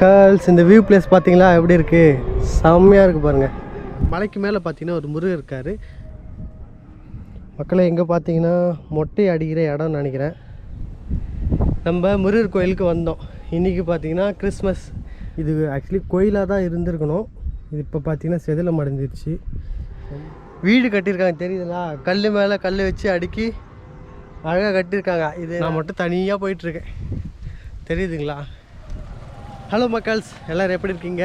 Girls இந்த view place பார்த்தீங்களா எப்படி இருக்குது செம்மையாக இருக்குது பாருங்கள் மலைக்கு மேலே பார்த்தீங்கன்னா ஒரு முருகர் இருக்கார். மக்களை எங்கே பார்த்தீங்கன்னா மொட்டை அடிக்கிற இடம்னு நினைக்கிறேன். நம்ம முருகர் கோயிலுக்கு வந்தோம். இன்றைக்கி பார்த்தீங்கன்னா கிறிஸ்மஸ் இது ஆக்சுவலி கோயிலாக தான் இருந்திருக்கணும். இது இப்போ பார்த்தீங்கன்னா செதிலம் அடைஞ்சிருச்சு வீடு கட்டியிருக்காங்க தெரியுதுங்களா? கல் மேலே கல் வச்சு அடுக்கி அழகாக கட்டியிருக்காங்க. இது நான் மட்டும் தனியாக போயிட்டுருக்கேன் தெரியுதுங்களா? ஹலோ மக்கள்ஸ். எல்லோரும் எப்படி இருக்கீங்க?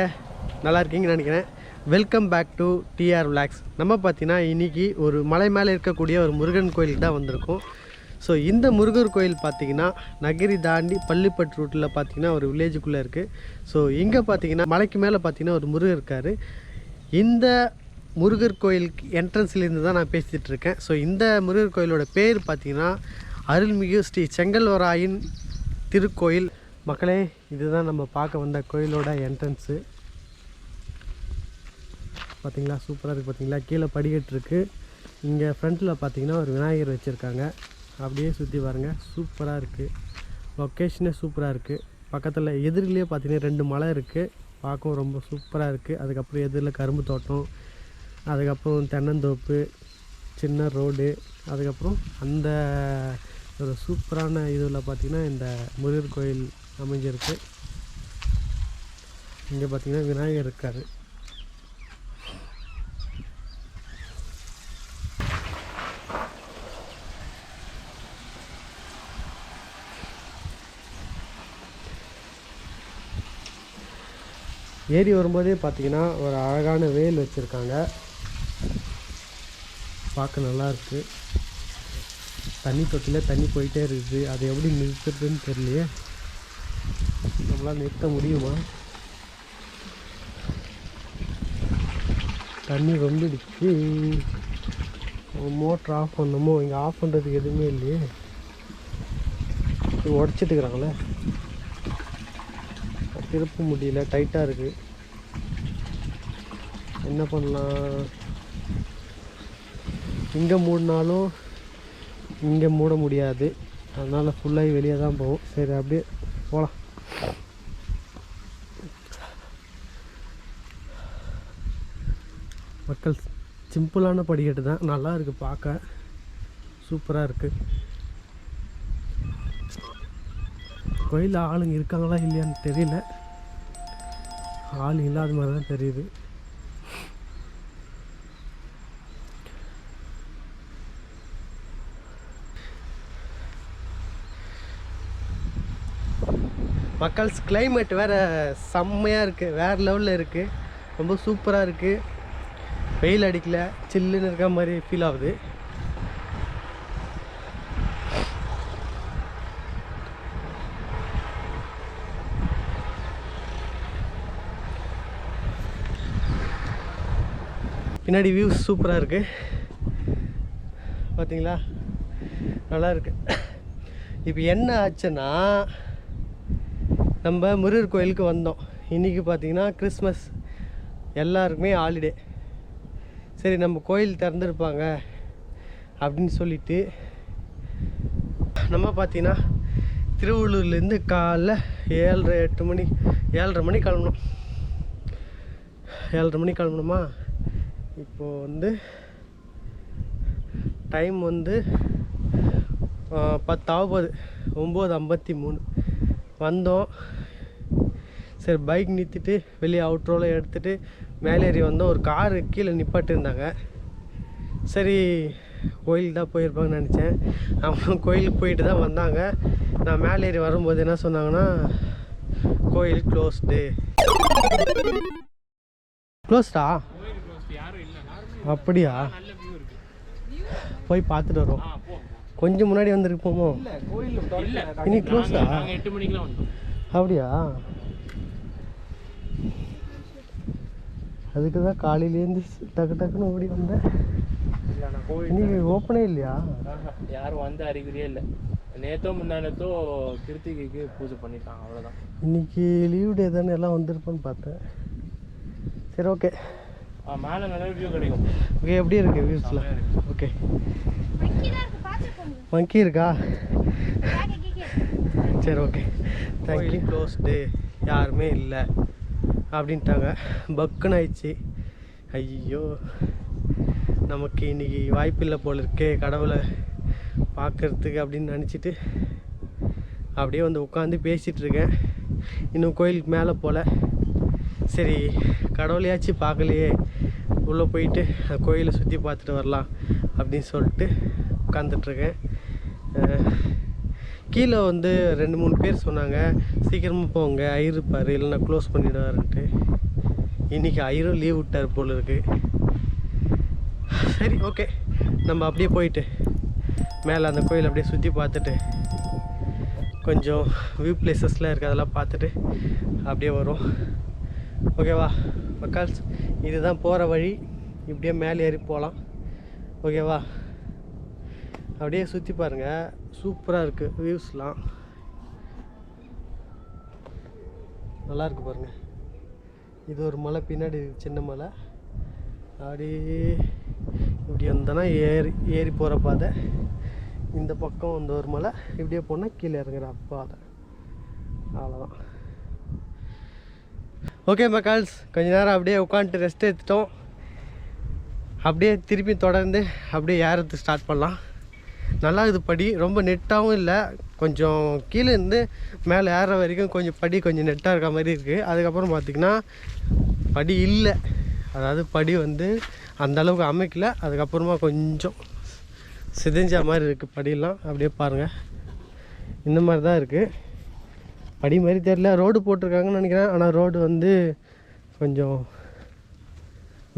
நல்லா இருக்கீங்கன்னு நினைக்கிறேன். Welcome back to TR vlogs நம்ம பார்த்தீங்கன்னா இன்றைக்கி ஒரு மலை மேலே இருக்கக்கூடிய ஒரு முருகன் கோயிலுக்கு தான் வந்திருக்கோம். ஸோ இந்த முருகர் கோயில் பார்த்தீங்கன்னா நகிரி தாண்டி பள்ளிப்பட்டு ரூட்டில் பார்த்தீங்கன்னா ஒரு வில்லேஜுக்குள்ளே இருக்குது ஸோ இங்கே பார்த்தீங்கன்னா மலைக்கு மேலே பார்த்தீங்கன்னா ஒரு முருகர் இருக்கார். இந்த முருகர் கோயிலுக்கு என்ட்ரன்ஸ்லேருந்து தான் நான் பேசிகிட்டு இருக்கேன். ஸோ இந்த முருகர் கோயிலோட பேர் பார்த்திங்கன்னா அருள்மிகு ஸ்ரீ செங்கல்வராயன் திருக்கோயில். மக்களே இதுதான் நம்ம பார்க்க வந்த கோயிலோட என்ட்ரன்ஸு பார்த்தீங்களா சூப்பராக இருக்குது பார்த்தீங்களா கீழே படிக்கட்டு இருக்குது இங்கே ஃப்ரண்ட்டில் பார்த்தீங்கன்னா ஒரு விநாயகர் வச்சுருக்காங்க. அப்படியே சுற்றி பாருங்கள் சூப்பராக இருக்குது லொக்கேஷனே சூப்பராக இருக்குது பக்கத்தில் எதிரிலேயே பார்த்தீங்கன்னா ரெண்டு மலை இருக்குது பார்க்கவும் ரொம்ப சூப்பராக இருக்குது அதுக்கப்புறம் எதிரில் கரும்பு தோட்டம். அதுக்கப்புறம் தென்னந்தோப்பு சின்ன ரோடு அதுக்கப்புறம் அந்த ஒரு சூப்பரான இதில் பார்த்திங்கன்னா இந்த முருகர் கோயில் அமைஞ்சிருக்கு. இங்கே பார்த்திங்கன்னா விநாயகர் இருக்கார். ஏறி வரும்போதே பார்த்திங்கன்னா ஒரு அழகான வேல் வச்சுருக்காங்க. பார்க்க நல்லா இருக்கு. தண்ணி தொட்டியில் தண்ணி போயிட்டே இருக்குது. அதை எப்படி நிறுத்துறதுன்னு தெரியலையே. நம்மளால் நிறுத்த முடியுமா? தண்ணி ரொம்பிடுச்சு மோட்ரு ஆஃப் பண்ணுமோ இங்கே ஆஃப் பண்ணுறதுக்கு எதுவுமே இல்லையே. உடச்சிட்டுக்கிறாங்களே திருப்ப முடியல. டைட்டாக இருக்குது என்ன பண்ணலாம்? இங்கே மூடினாலும் இங்கே மூட முடியாது. அதனால் ஃபுல்லாகி வெளியே தான் போகும். சரி அப்படியே போகலாம் மக்கள் சிம்பிளான படிக்கட்டு தான். நல்லா இருக்குது பார்க்க. சூப்பராக இருக்குது கோயிலில் ஆளுங்க இருக்காங்களா இல்லையான்னு தெரியல. ஆள் இல்லாத மாதிரி தான் தெரியுது. மக்கள்ஸ் கிளைமேட் வேறு செம்மையாக இருக்குது வேறு லெவலில் இருக்குது ரொம்ப சூப்பராக இருக்குது வெயில் அடிக்கல சில்லுன்னு இருக்க மாதிரி ஃபீல் ஆகுது. பின்னாடி வியூஸ் சூப்பராக இருக்குது பார்த்தீங்களா நல்லா இருக்கு. இப்போ என்ன ஆச்சுன்னா நம்ம முருகர் கோயிலுக்கு வந்தோம். இன்றைக்கி பார்த்தீங்கன்னா கிறிஸ்மஸ் எல்லாருக்குமே ஹாலிடே சரி நம்ம கோயில் திறந்துருப்பாங்க அப்படின்னு சொல்லிட்டு நம்ம பார்த்தீங்கன்னா திருவள்ளூர்லேருந்து காலைல ஏழரை எட்டு மணி ஏழரை மணி கிளம்பணும். ஏழரை மணி கிளம்பணுமா? இப்போது வந்து டைம் வந்து பத்தாவது ஒம்பது ஐம்பத்தி மூணு. வந்தோம். சரி பைக் நிறுத்திட்டு வெளியே அவுட்ரோவில் எடுத்துகிட்டு மேலே ஏறி வந்தோம். ஒரு காரு கீழே நிப்பாட்டிருந்தாங்க சரி கோயிலுக்கு தான் போயிருப்பாங்கன்னு நினச்சேன். அவங்க கோயிலுக்கு போயிட்டு தான் வந்தாங்க. நான் மேலே ஏறி வரும்போது என்ன சொன்னாங்கன்னா கோயில் க்ளோஸ்டு க்ளோஸ்டா அப்படியா? போய் பார்த்துட்டு வரோம். கொஞ்சம் முன்னாடி வந்திருப்போமோ? இன்னைக்கு க்ளோஸ்டா அப்படியா? அதுக்கு தான் காலையிலேருந்து டக்கு டக்குன்னு ஓடி வந்தேன். இன்னைக்கு ஓப்பனே இல்லையா? யாரும் வந்த அறிகுறியே இல்லை. நேத்தோ முந்தானத்தோ கிருத்திகைக்கு பூஜை பண்ணிட்டாங்க அவ்வளோதான் இன்னைக்கு லீவ் டே தானே எல்லாம் வந்திருப்போன்னு பார்த்தேன். சரி ஓகே ஆ மேலே நிறைய வியூ கிடைக்கும். ஓகே எப்படி இருக்கு வியூஸ்லாம் ஓகே மங்கி இருக்கா. சரி ஓகே தேங்க்யூ க்ளோஸ்டு யாருமே இல்லை. அப்படின்ட்டாங்க. பக்குன்னு ஆயிடுச்சு ஐயோ நமக்கு இன்னைக்கு வாய்ப்பில்லை போல இருக்கே கடவுளை பார்க்கறதுக்கு அப்படின்னு நினச்சிட்டு அப்படியே வந்து உட்காந்து பேசிகிட்ருக்கேன் இன்னும் கோயிலுக்கு மேலே போகல சரி கடவுளையாச்சும் பார்க்கலையே. உள்ளே போயிட்டு அந்த கோயிலை சுற்றி பார்த்துட்டு வரலாம் அப்படின்னு சொல்லிட்டு உட்காந்துட்ருக்கேன் கீழே வந்து ரெண்டு மூணு பேர் சொன்னாங்க. சீக்கிரமாக போங்க. ஐயர் இருப்பார் இல்லைன்னா க்ளோஸ் பண்ணிடுவாருன்ட்டு. இன்றைக்கி ஐயரும் லீவ் விட்டார் போல் இருக்கு. சரி ஓகே நம்ம அப்படியே போயிட்டு மேலே அந்த கோயில் அப்படியே சுற்றி பார்த்துட்டு கொஞ்சம் வியூ பிளேசஸ்லாம் இருக்குது அதெல்லாம் பார்த்துட்டு அப்படியே வரும். ஓகேவா மக்கால்ஸ் இதுதான் போகிற வழி. இப்படியே மேலே ஏறி போகலாம். ஓகேவா அப்படியே சுற்றி பாருங்கள் சூப்பராக இருக்குது வியூஸ்லாம் நல்லாயிருக்கு பாருங்கள் இது ஒரு மலை பின்னாடி சின்ன மலை. அப்படியே இப்படி வந்தோன்னா ஏறி ஏறி போகிற பாதை. இந்த பக்கம் இந்த ஒரு மலை இப்படியே போனால் கீழே இறங்குற பாதை. அவ்வளோதான் ஓகே மக்கால்ஸ் கொஞ்ச நேரம் அப்படியே உட்காந்துட்டு ரெஸ்ட் எடுத்துட்டோம். அப்படியே திருப்பி தொடர்ந்து அப்படியே ஏறத்து ஸ்டார்ட் பண்ணலாம். நல்லா இது படி ரொம்ப நெட்டாகவும் இல்லை. கொஞ்சம் கீழே இருந்து மேலே ஏற வரைக்கும் கொஞ்சம் படி கொஞ்சம் நெட்டாக இருக்க மாதிரி இருக்குது அதுக்கப்புறம் பார்த்திங்கன்னா படி இல்லை. அதாவது படி வந்து அந்தளவுக்கு அமைக்கல. அதுக்கப்புறமா கொஞ்சம் சிதைஞ்ச மாதிரி இருக்குது படியெல்லாம். அப்படியே பாருங்கள் இந்த மாதிரி தான் இருக்குது படி மாதிரி தெரில ரோடு போட்டிருக்காங்கன்னு நினைக்கிறேன். ஆனால் ரோடு வந்து கொஞ்சம்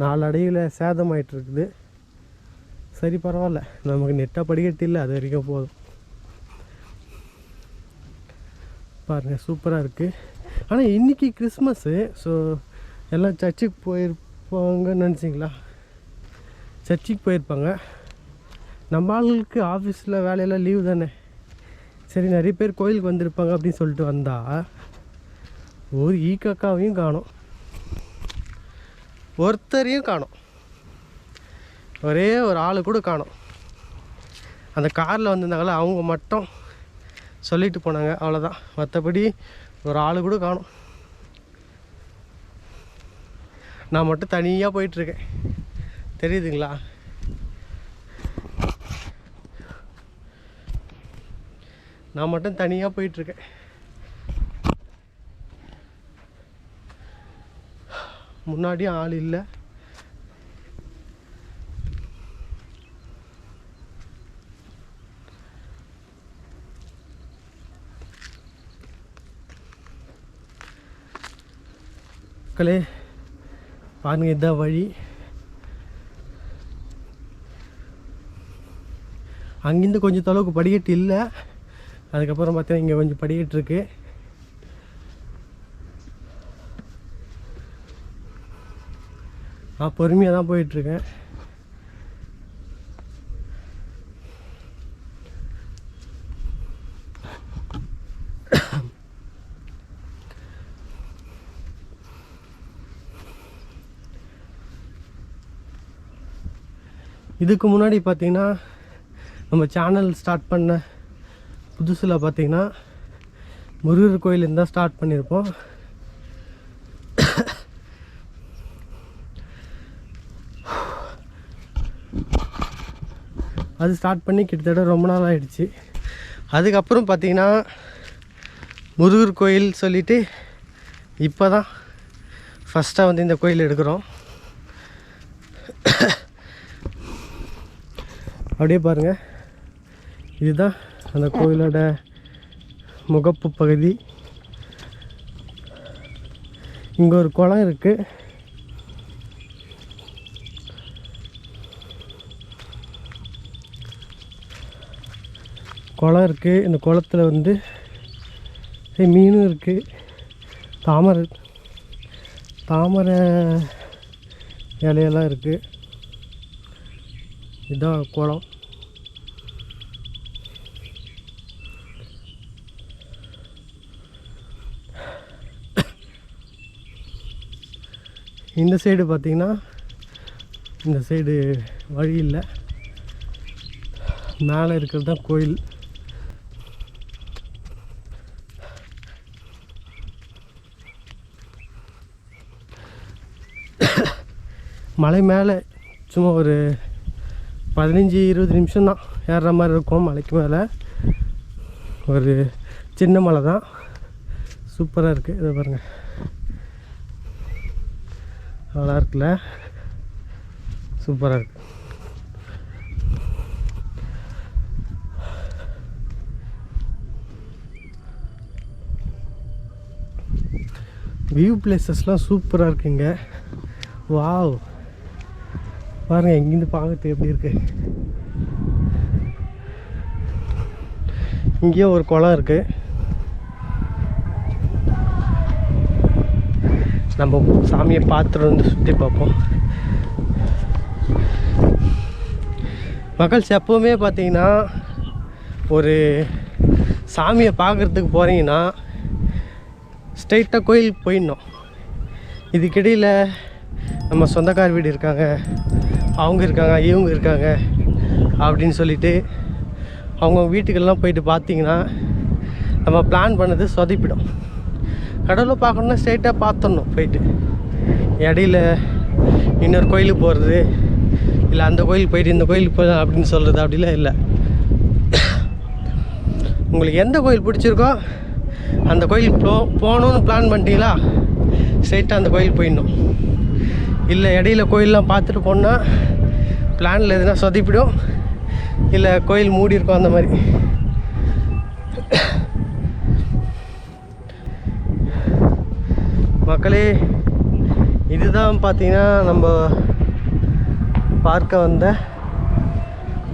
நாலடைவில் சேதமாயிட்டு இருக்குது. சரி பரவாயில்ல. நமக்கு நெட்டாக படிக்கட்டு இல்லை. அது வரைக்கும் போதும். பாருங்கள் சூப்பராக இருக்குது ஆனால் இன்றைக்கி கிறிஸ்மஸ்ஸு ஸோ எல்லாம் சர்ச்சுக்கு போயிருப்பாங்கன்னு நினச்சிங்களா? சர்ச்சுக்கு போயிருப்பாங்க. நம்ம ஆளுங்களுக்கு ஆஃபீஸில் வேலையெல்லாம் லீவு தானே. சரி நிறைய பேர் கோயிலுக்கு வந்திருப்பாங்க அப்படின்னு சொல்லிட்டு வந்தா ஒரு ஈக்காக்காவையும் காணும். ஒருத்தரையும் காணும். ஒரே ஒரு ஆள் கூட காணும். அந்த காரில் வந்திருந்தாங்களா அவங்க மட்டும் சொல்லிட்டு போனாங்க அவ்வளோதான் மற்றபடி ஒரு ஆள் கூட காணும். நான் மட்டும் தனியாக போயிட்டுருக்கேன். தெரியுதுங்களா? நான் மட்டும் தனியாக போயிட்டுருக்கேன். முன்னாடியும் ஆள் இல்லை. மக்களே பாருங்க இதான் வழி. அங்கேருந்து கொஞ்சம் தொலைவுக்கு படிக்கட்டு இல்லை. அதுக்கப்புறம் பார்த்தீங்கன்னா இங்கே கொஞ்சம் படிக்கட்டு இருக்கு. நான் பொறுமையாக தான் போயிட்டுருக்கேன் இதுக்கு முன்னாடி பார்த்திங்கன்னா நம்ம சேனல் ஸ்டார்ட் பண்ண புதுசில் பார்த்திங்கன்னா முருகர் கோயிலேருந்து தான் ஸ்டார்ட் பண்ணியிருப்போம். அது ஸ்டார்ட் பண்ணி கிட்டத்தட்ட ரொம்ப நாள் ஆகிடுச்சு அதுக்கப்புறம் பார்த்திங்கன்னா முருகர் கோயில் சொல்லிவிட்டு இப்போ தான் ஃபஸ்ட்டாக வந்து இந்த கோயில் எடுக்கிறோம். அப்படியே பாருங்கள் இதுதான் அந்த கோயிலோட முகப்பு பகுதி. இங்கே ஒரு குளம் இருக்குது குளம் இருக்குது இந்த குளத்துல வந்து மீனும் இருக்குது தாமரை தாமரை இலையெல்லாம் இருக்குது இதுதான் கோலம் இந்த சைடு பார்த்திங்கன்னா இந்த சைடு வழி இல்லை. மேலே இருக்கிறது தான் கோயில். மலை மேலே சும்மா ஒரு பதினஞ்சு இருபது நிமிஷம் தான் ஏறுற மாதிரி இருக்கும் மலைக்கு மேலே. ஒரு சின்ன மலை தான். சூப்பராக இருக்குது இதை பாருங்கள் நல்லா இருக்குல்ல? சூப்பராக இருக்கு. வியூ பிளேசஸ்லாம் சூப்பராக இருக்குங்க வாவ் பாருங்கள் எங்கேருந்து பார்க்கறதுக்கு எப்படி இருக்குது இங்கேயே ஒரு குளம் இருக்குது நம்ம சாமியை பார்த்துட்டு வந்து சுற்றி பார்ப்போம். மக்கள்ஸ் எப்போவுமே பார்த்தீங்கன்னா ஒரு சாமியை பார்க்குறதுக்கு போகிறீங்கன்னா ஸ்ட்ரைட்டாக கோயிலுக்கு போயிடணும். இதுக்கிடையில் நம்ம சொந்தக்கார் வீடு இருக்காங்க. அவங்க இருக்காங்க இவங்க இருக்காங்க அப்படின்னு சொல்லிட்டு அவங்க வீட்டுக்கெல்லாம் போயிட்டு பார்த்தீங்கன்னா நம்ம பிளான் பண்ணது சொதப்பிடும். கடவுளை பார்க்கணுன்னா ஸ்ட்ரெயிட்டாக பார்த்துடணும் போயிட்டு. இடையில இன்னொரு கோயிலுக்கு போகிறது இல்லை அந்த கோயிலுக்கு போயிட்டு இந்த கோயிலுக்கு போய் அப்படின்னு சொல்கிறது அப்படிலாம் இல்லை. உங்களுக்கு எந்த கோயில் பிடிச்சிருக்கோ அந்த கோயிலுக்கு போ போகணுன்னு பிளான் பண்ணிட்டீங்களா? ஸ்ட்ரெயிட்டாக அந்த கோயிலுக்கு போயிடணும். இல்லை இடையில கோயிலெலாம் பார்த்துட்டு போனால் பிளானில் எதுனா சொதப்பிடும் இல்லை கோயில் மூடி இருக்கும் அந்த மாதிரி. மக்களே இதுதான் பார்த்தீங்கன்னா நம்ம பார்க்க வந்த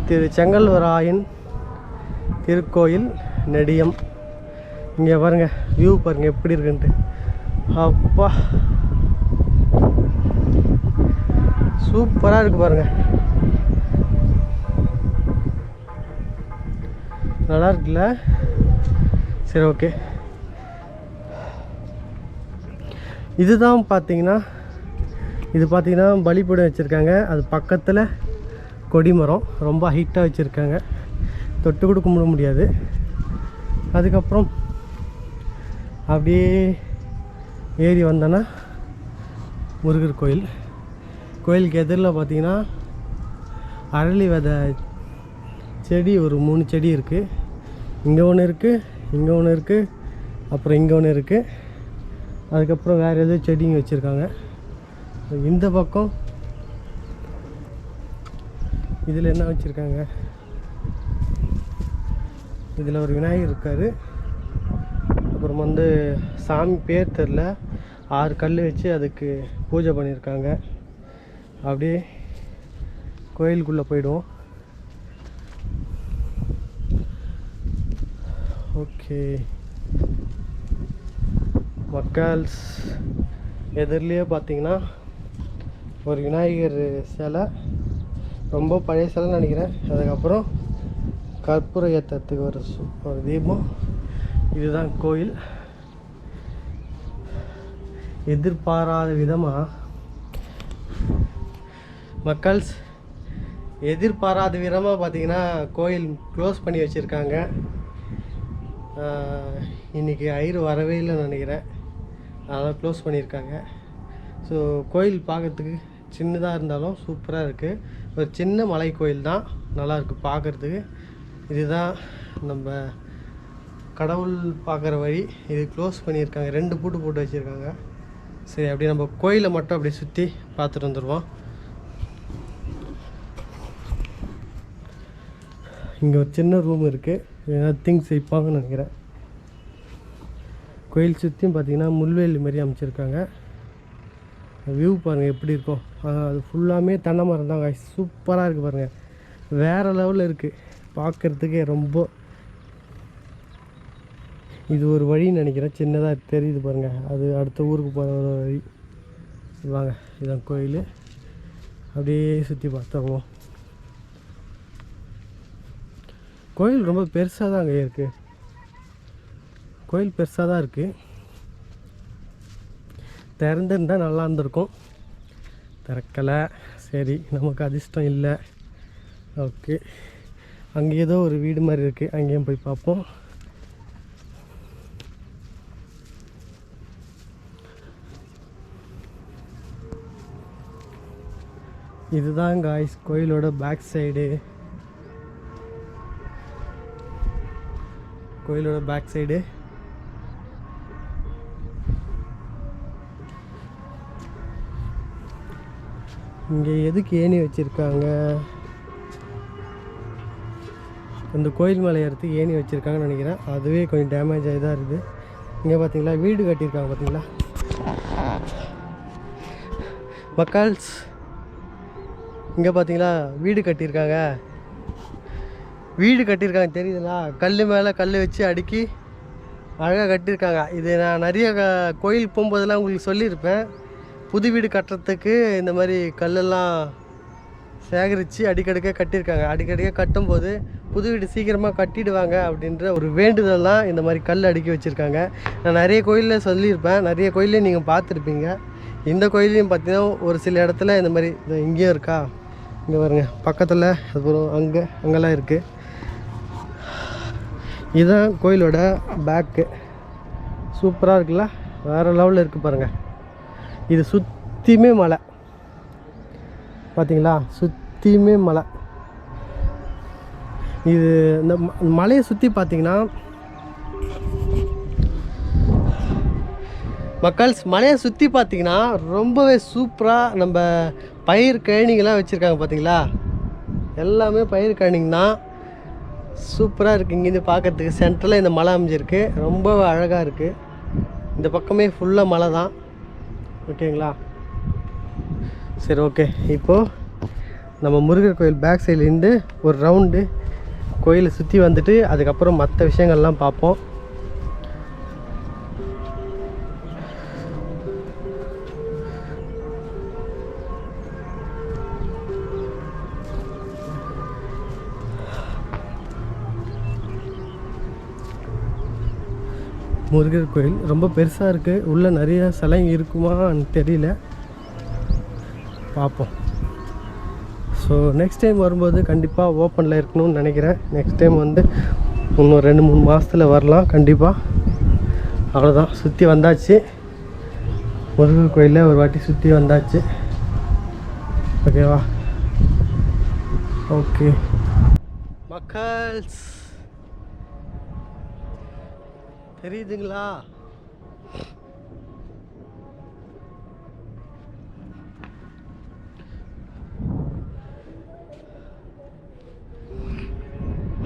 திரு செங்கல்வராயன் திருக்கோயில் நெடியம். இங்கே பாருங்க வியூ பாருங்கள் எப்படி இருக்குன்ட்டு. அப்பா. சூப்பராக இருக்குது பாருங்கள் நல்லா இருக்குல்ல? சரி ஓகே இதுதான் பார்த்தீங்கன்னா இது பார்த்தீங்கன்னா பலிப்பீடம் வச்சுருக்காங்க. அது பக்கத்தில் கொடிமரம் ரொம்ப ஹைட்டாக வச்சுருக்காங்க. தொட்டு கூட கும்பிட முடியாது. அதுக்கப்புறம் அப்படியே ஏறி வந்தோன்னா முருகர் கோயில். கோயிலுக்கு எதிரில் பார்த்தீங்கன்னா அரளி விதை செடி ஒரு மூணு செடி இருக்குது இங்கே ஒன்று இருக்குது இங்கே ஒன்று இருக்குது அப்புறம் இங்கே ஒன்று இருக்குது அதுக்கப்புறம் வேறு எதுவும் செடிங்க வச்சுருக்காங்க. இந்த பக்கம் இதில் என்ன வச்சுருக்காங்க? இதில் ஒரு விநாயகர் இருக்கார். அப்புறம் வந்து சாமி பேர் தெரில ஆறு கல் வச்சு அதுக்கு பூஜை பண்ணியிருக்காங்க. அப்படியே கோயிலுக்குள்ளே போயிடுவோம். ஓகே. மக்கள்ஸ் எதிர்லேயே பார்த்தீங்கன்னா ஒரு விநாயகர் சிலை ரொம்ப பழைய சிலைன்னு நினைக்கிறேன். அதுக்கப்புறம் கற்பூர ஏற்றத்துக்கு ஒரு ஒரு தீபம். இதுதான் கோயில். எதிர்பாராத விதமாக மக்கள்ஸ் எதிர்பாராத விதமாக பார்த்தீங்கன்னா கோயில் க்ளோஸ் பண்ணி வச்சுருக்காங்க. இன்றைக்கி ஐயர் வரவே இல்லைன்னு நினைக்கிறேன். அதனால் க்ளோஸ் பண்ணியிருக்காங்க. ஸோ கோயில் பார்க்கறதுக்கு சின்னதாக இருந்தாலும் சூப்பராக இருக்குது ஒரு சின்ன மலை கோயில் தான். நல்லாயிருக்கு பார்க்குறதுக்கு இதுதான் நம்ம கடவுள் பார்க்குற வழி. இது க்ளோஸ் பண்ணியிருக்காங்க. ரெண்டு பூட்டு போட்டு வச்சுருக்காங்க. சரி அப்படியே நம்ம கோயிலை மட்டும் அப்படியே சுற்றி பார்த்துட்டு வந்துடுவோம் இங்கே ஒரு சின்ன ரூம் இருக்குது ஏதாவது திங்ஸ் வைப்பாங்கன்னு நினைக்கிறேன். கோயில் சுற்றியும் பார்த்தீங்கன்னா முள்வேலி மாதிரி அமைச்சிருக்காங்க. வியூ பாருங்கள் எப்படி இருக்கும் அது ஃபுல்லாமே தென்னை மரம் தான் சூப்பராக இருக்குது பாருங்கள் வேறு லெவலில் இருக்குது பார்க்குறதுக்கே ரொம்ப இது ஒரு வழின்னு நினைக்கிறேன். சின்னதாக தெரியுது பாருங்கள் அது அடுத்த ஊருக்கு போகிற ஒரு வழி. வாங்க இதான் கோயில். அப்படியே சுற்றி பார்த்துருவோம். கோயில் ரொம்ப பெருசாக தான் அங்கே இருக்குது கோயில் பெருசாக தான் இருக்குது திறந்துருந்தால் நல்லா இருந்திருக்கும். திறக்கலை. சரி நமக்கு அதிர்ஷ்டம் இல்லை. ஓகே. அங்கே ஏதோ ஒரு வீடு மாதிரி இருக்குது அங்கேயும் போய் பார்ப்போம். இதுதான் காய்ஸ் கோயிலோட பேக் சைடு கோயிலோட பேக் சைடு இங்கே எதுக்கு ஏணி வச்சுருக்காங்க? அந்த கோயில் மேலே ஏறத்துக்கு ஏணி வச்சுருக்காங்கன்னு நினைக்கிறேன். அதுவே கொஞ்சம் டேமேஜ் ஆகி தான் இருக்குது. இங்கே பார்த்தீங்களா வீடு கட்டியிருக்காங்க பார்த்தீங்களா மக்கள்ஸ் இங்கே பார்த்தீங்களா வீடு கட்டியிருக்காங்க. வீடு கட்டியிருக்காங்க தெரியுதுண்ணா கல் மேலே கல் வச்சு அடுக்கி அழகாக கட்டியிருக்காங்க. இது நான் நிறைய க- கோயில் போகும்போதெல்லாம் உங்களுக்கு சொல்லியிருப்பேன். புது வீடு கட்டுறதுக்கு இந்த மாதிரி கல்லெல்லாம் சேகரித்து அடிக்கடிக்க கட்டியிருக்காங்க. அடிக்கடிக்க கட்டும்போது புது வீடு சீக்கிரமாக கட்டிடுவாங்க அப்படின்ற ஒரு வேண்டுதல்லாம் இந்த மாதிரி கல் அடுக்கி வச்சுருக்காங்க. நான் நிறைய கோயிலில் சொல்லியிருப்பேன். நிறைய கோயிலையும் நீங்கள் பார்த்துருப்பீங்க. இந்த கோயிலையும் பார்த்தீங்கன்னா ஒரு சில இடத்துல இந்த மாதிரி இங்கேயும் இருக்கா? இங்கே பாருங்கள் பக்கத்தில் அப்புறம் அங்கே அங்கெல்லாம் இருக்குது இதுதான் கோயிலோட பேக்கு சூப்பராக இருக்குல்ல? வேறு லெவலில் இருக்குது பாருங்கள் இது சுற்றியுமே மலை. பார்த்தீங்களா சுற்றியுமே மலை. இது இந்த மலையை சுற்றி பார்த்தீங்கன்னா மக்கள்ஸ் மலையை சுற்றி பார்த்தீங்கன்னா ரொம்பவே சூப்பராக நம்ம பயிர் கழனிங்கெல்லாம் வச்சுருக்காங்க பார்த்தீங்களா எல்லாமே பயிர் கழனிங்கன்னா சூப்பராக இருக்குது இங்கேருந்து பார்க்கறதுக்கு சென்டரில் இந்த மலை அமைஞ்சிருக்கு. ரொம்ப அழகாக இருக்குது இந்த பக்கமே ஃபுல்லாக மலை தான். ஓகேங்களா சரி ஓகே இப்போது நம்ம முருகர் கோயில் பேக் சைட்லேருந்து ஒரு ரவுண்டு கோயிலை சுற்றி வந்துட்டு அதுக்கப்புறம் மற்ற விஷயங்கள்லாம் பார்ப்போம். முருகர் கோயில். ரொம்ப பெருசாக இருக்குது உள்ளே நிறைய சிலைங்க இருக்குமான்னு தெரியல. பார்ப்போம் ஸோ நெக்ஸ்ட் டைம் வரும்போது கண்டிப்பாக ஓப்பனில் இருக்கணும்னு நினைக்கிறேன். நெக்ஸ்ட் டைம் வந்து இன்னும் ரெண்டு மூணு மாதத்தில் வரலாம். கண்டிப்பாக அவ்வளோதான் சுற்றி வந்தாச்சு. முருகர் கோயிலில் ஒரு வாட்டி சுற்றி வந்தாச்சு. ஓகேவா ஓகே மக்கள்ஸ். தெரியுதுங்களா?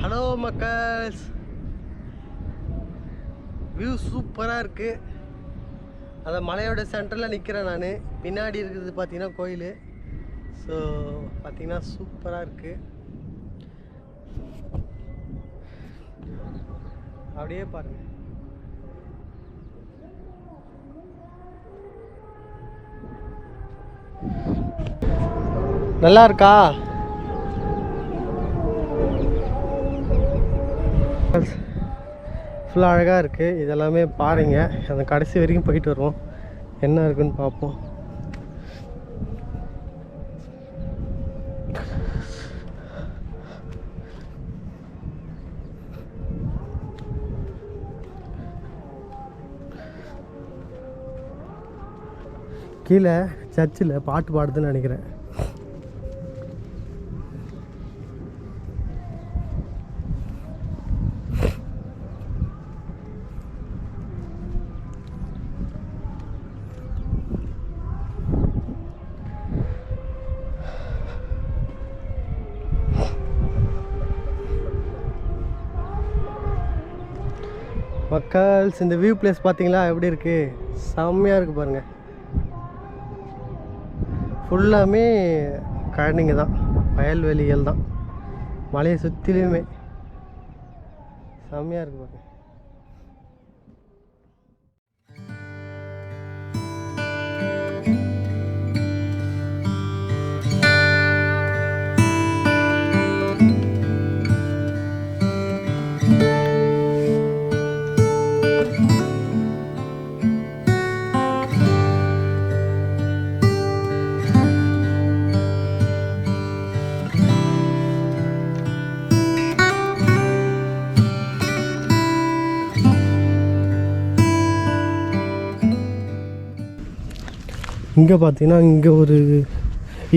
ஹலோ மக்கள்ஸ். வியூ சூப்பராக இருக்குது அந்த மலையோட சென்டரில் நிற்கிறேன் நான். பின்னாடி இருக்கிறது பார்த்தீங்கன்னா கோயில். ஸோ பார்த்தீங்கன்னா சூப்பராக இருக்குது அப்படியே பாருங்கள் நல்லா இருக்கா ஃபுல்லாக அழகாக இருக்குது இதெல்லாமே பாருங்க. அந்த கடைசி வரைக்கும் போயிட்டு வருவோம். என்ன இருக்குன்னு பார்ப்போம். கீழே சர்ச்சில் பாட்டு பாடுதுன்னு நினைக்கிறேன். மக்கள்ஸ் இந்த வியூ பிளேஸ் பார்த்தீங்களா எப்படி இருக்குது செம்மையாக இருக்குது பாருங்கள் ஃபுல்லாமே கழனிங்க தான். வயல்வெளிகள் தான். மலையை சுற்றிலுமே செம்மையாக இருக்குது பாருங்கள் இங்கே பார்த்தீங்கன்னா இங்கே ஒரு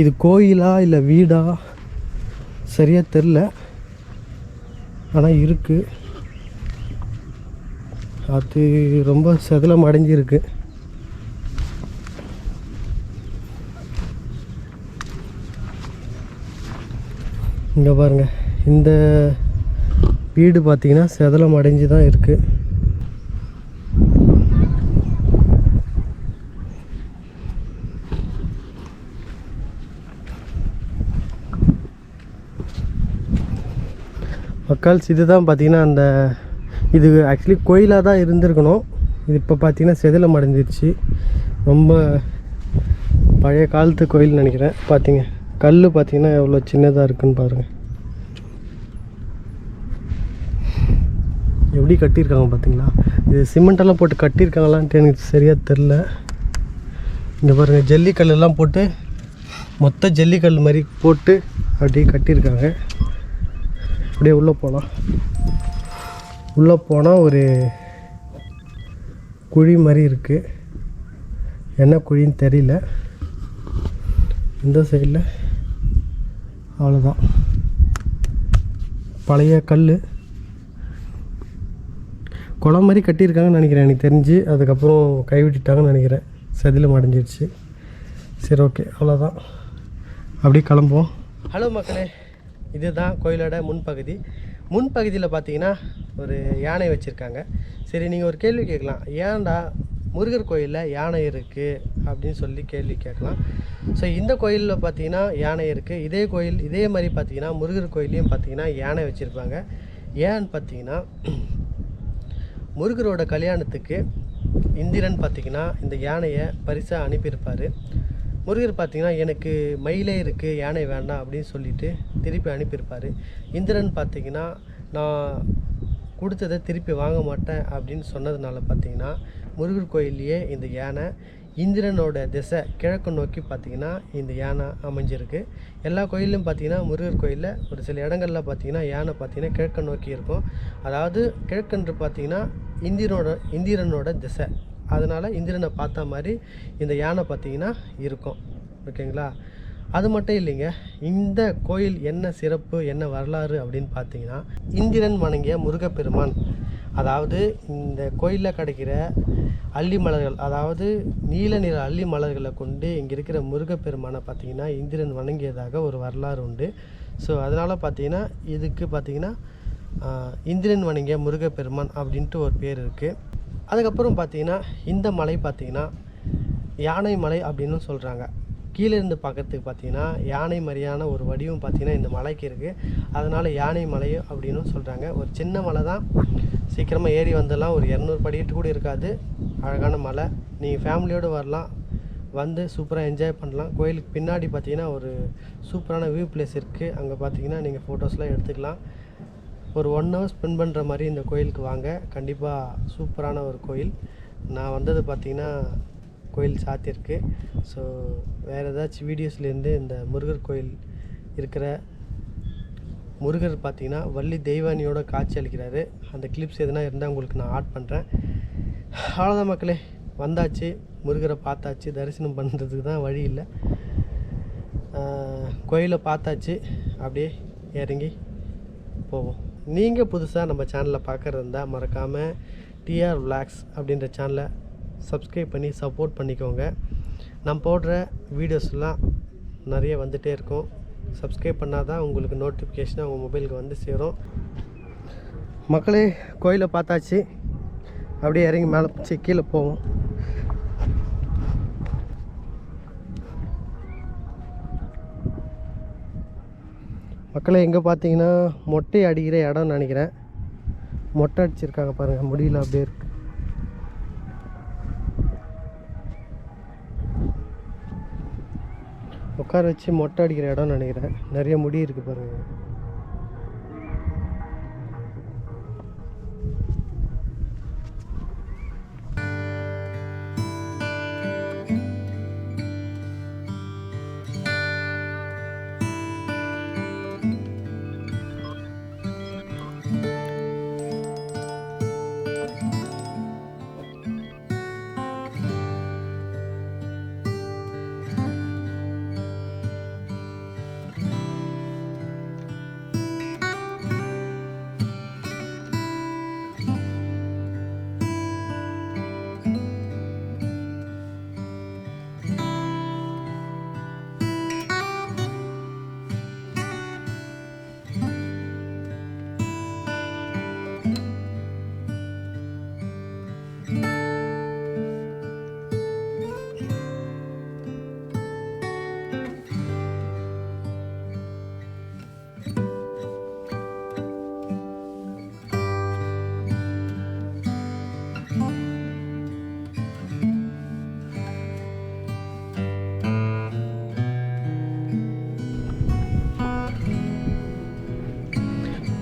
இது கோயிலா இல்லை வீடா? சரியாக தெரில ஆனால் இருக்குது அது ரொம்ப சதலம் அடைஞ்சிருக்கு. இங்கே பாருங்கள் இந்த வீடு பார்த்தீங்கன்னா செதலம் அடைஞ்சு தான் இருக்குது மக்கள்ஸ் இதுதான் பார்த்தீங்கன்னா அந்த இது ஆக்சுவலி கோயிலாக தான் இருந்திருக்கணும். இது இப்போ பார்த்தீங்கன்னா செதிலம் அடைஞ்சிருச்சு. ரொம்ப பழைய காலத்து கோயில் நினைக்கிறேன். பார்த்திங்க கல் பார்த்தீங்கன்னா எவ்வளோ சின்னதாக இருக்குன்னு பாருங்கள் எப்படி கட்டியிருக்காங்க பார்த்தீங்களா இது சிமெண்டெல்லாம் போட்டு கட்டியிருக்காங்களான்ட்டு எனக்கு சரியாக தெரில இங்கே பாருங்கள் ஜல்லிக்கல்லாம் போட்டு மொத்த ஜல்லிக்கல் மாதிரி போட்டு அப்படியே கட்டியிருக்காங்க. அப்படியே உள்ளே போகலாம். உள்ளே போனால் ஒரு குழி மாதிரி இருக்குது என்ன குழின்னு தெரியல. இந்த சைடில் அவ்வளோதான் பழைய கல் குளம் மாதிரி கட்டியிருக்காங்கன்னு நினைக்கிறேன். எனக்கு தெரிஞ்சு அதுக்கப்புறம் கைவிட்டுட்டாங்கன்னு நினைக்கிறேன். செதிலும் அடைஞ்சிருச்சு சரி ஓகே அவ்வளோதான் அப்படியே கிளம்புவோம். ஹலோ மக்களே. இதுதான் கோயிலோட முன்பகுதி. முன்பகுதியில் பார்த்தீங்கன்னா ஒரு யானை வச்சுருக்காங்க. சரி நீங்கள் ஒரு கேள்வி கேட்கலாம். ஏன்டா முருகர் கோயிலில் யானை இருக்குது அப்படின்னு சொல்லி கேள்வி கேட்கலாம். ஸோ இந்த கோயிலில் பார்த்தீங்கன்னா யானை இருக்குது இதே கோயில் இதே மாதிரி பார்த்தீங்கன்னா முருகர் கோயிலையும் பார்த்தீங்கன்னா யானை வச்சுருப்பாங்க. ஏன்னு பார்த்தீங்கன்னா முருகரோட கல்யாணத்துக்கு இந்திரன் பார்த்தீங்கன்னா இந்த யானையை பரிசாக அனுப்பியிருப்பார். முருகர் பார்த்தீங்கன்னா எனக்கு மயிலே இருக்குது யானை வேண்டாம் அப்படின்னு சொல்லிட்டு திருப்பி அனுப்பியிருப்பார். இந்திரன் பார்த்தீங்கன்னா நான் கொடுத்ததை திருப்பி வாங்க மாட்டேன் அப்படின்னு சொன்னதுனால பார்த்தீங்கன்னா முருகர் கோயில்லையே இந்த யானை இந்திரனோட திசை கிழக்கு நோக்கி பார்த்தீங்கன்னா இந்த யானை அமைஞ்சிருக்கு. எல்லா கோயிலும் பார்த்தீங்கன்னா முருகர் கோயிலில் ஒரு சில இடங்கள்ல பார்த்தீங்கன்னா யானை பார்த்தீங்கன்னா கிழக்கு நோக்கி இருக்கும். அதாவது கிழக்குன்று பார்த்தீங்கன்னா இந்திரனோட இந்திரனோட திசை. அதனால் இந்திரனை பார்த்த மாதிரி இந்த யானை பார்த்தீங்கன்னா இருக்கும். ஓகேங்களா? அது மட்டும் இல்லைங்க. இந்த கோயில் என்ன சிறப்பு என்ன வரலாறு அப்படின்னு பார்த்தீங்கன்னா இந்திரன் வணங்கிய முருகப்பெருமான். அதாவது இந்த கோயிலில் கிடைக்கிற அள்ளி மலர்கள் அதாவது நீல நிற அள்ளி மலர்களை கொண்டு இங்கே இருக்கிற முருகப்பெருமானை பார்த்தீங்கன்னா இந்திரன் வணங்கியதாக ஒரு வரலாறு உண்டு. ஸோ அதனால் பார்த்தீங்கன்னா இதுக்கு பார்த்திங்கன்னா இந்திரன் வணங்கிய முருகப்பெருமான் அப்படின்ட்டு ஒரு பேர் இருக்குது அதுக்கப்புறம் பார்த்தீங்கன்னா இந்த மலை பார்த்தீங்கன்னா யானை மலை அப்படின்னு சொல்கிறாங்க கீழே இருந்து பார்க்கறதுக்கு பார்த்தீங்கன்னா யானை மாதிரியான ஒரு வடிவம் பார்த்திங்கன்னா இந்த மலைக்கு இருக்குது அதனால் யானை மலை அப்படின்னு சொல்கிறாங்க ஒரு சின்ன மலை தான். சீக்கிரமாக ஏறி வந்துடலாம். ஒரு இரநூறு படிக்கட்டு கூட இருக்காது. அழகான மலை. நீங்கள் ஃபேமிலியோடு வரலாம். வந்து சூப்பராக என்ஜாய் பண்ணலாம். கோயிலுக்கு பின்னாடி பார்த்தீங்கன்னா ஒரு சூப்பரான வியூ பிளேஸ் இருக்குது அங்கே பார்த்தீங்கன்னா நீங்கள் ஃபோட்டோஸ்லாம் எடுத்துக்கலாம். ஒரு ஒன் ஹவர் ஸ்பெண்ட் பண்ணுற மாதிரி இந்த கோயிலுக்கு வாங்க. கண்டிப்பாக சூப்பரான ஒரு கோயில். நான் வந்தது பார்த்திங்கன்னா கோயில் சாத்தியிருக்கு ஸோ வேறு ஏதாச்சும் வீடியோஸ்லேருந்து இந்த முருகர் கோயில் இருக்கிற முருகர் பார்த்திங்கன்னா வள்ளி தெய்வானியோட காட்சி அளிக்கிறாரு. அந்த கிளிப்ஸ் எதுனா இருந்தால் உங்களுக்கு நான் ஆட் பண்ணுறேன் அவ்வளோதான் மக்களே. வந்தாச்சு. முருகரை பார்த்தாச்சு. தரிசனம் பண்ணுறதுக்கு தான் வழி இல்லை. கோயிலை பார்த்தாச்சு. அப்படியே இறங்கி போவோம். நீங்கள் புதுசாக நம்ம சேனலை பார்க்குறது இருந்தால் மறக்காமல் டிஆர் விளாக்ஸ் அப்படின்ற சேனலை சப்ஸ்கிரைப் பண்ணி சப்போர்ட் பண்ணிக்கோங்க. நான் போடுற வீடியோஸ்லாம் நிறைய வந்துகிட்டே இருக்கும். சப்ஸ்கிரைப் பண்ணால் தான் உங்களுக்கு நோட்டிஃபிகேஷன் உங்கள் மொபைலுக்கு வந்து சேரும். மக்களே கோயிலை பார்த்தாச்சு. அப்படியே இறங்கி மேலே கீழே போவோம். மக்களை எங்கே பார்த்தீங்கன்னா மொட்டை அடிக்கிற இடம்னு நினைக்கிறேன். மொட்டை அடிச்சிருக்காங்க பாருங்கள் முடியல அப்படியே இருக்கு. உட்கார வச்சு மொட்டை அடிக்கிற இடம்னு நினைக்கிறேன். நிறைய முடி இருக்குது பாருங்கள்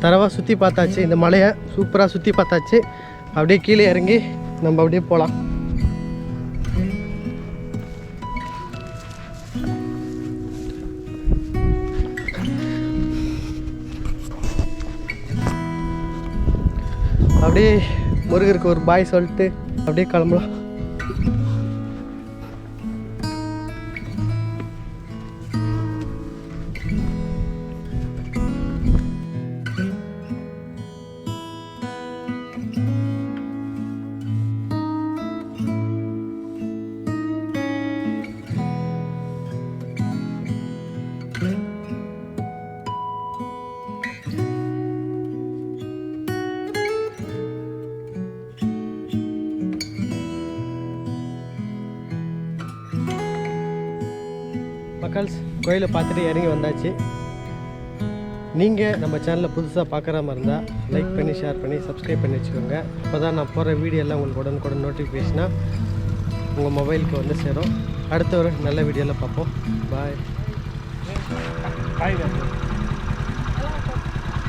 தரவாக சுற்றி பார்த்தாச்சு. இந்த மலையை சூப்பராக சுற்றி பார்த்தாச்சு. அப்படியே கீழே இறங்கி நம்ம அப்படியே போகலாம் அப்படியே முருகருக்கு ஒரு பாய் சொல்லிட்டு அப்படியே கிளம்பலாம். மக்கள்ஸ் கோயிலை பார்த்துட்டு இறங்கி வந்தாச்சு. நீங்கள் நம்ம சேனலை புதுசாக பார்க்குற மாதிரி இருந்தால் லைக் பண்ணி ஷேர் பண்ணி சப்ஸ்கிரைப் பண்ணி வச்சுக்கோங்க. அப்போ தான் நான் போகிற வீடியோ எல்லாம் உங்களுக்கு உடனுக்குடன் நோட்டிஃபிகேஷனாக உங்கள் மொபைலுக்கு வந்து சேரும். அடுத்த ஒரு நல்ல வீடியோவில் பார்ப்போம். பாய்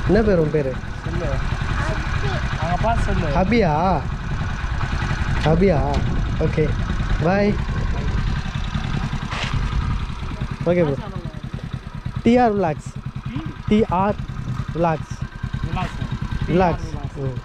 என்ன பேர் உன் பேர்? Habiya. Habiya? Okay bye okay bro TR vlogs TR relax vlogs hmm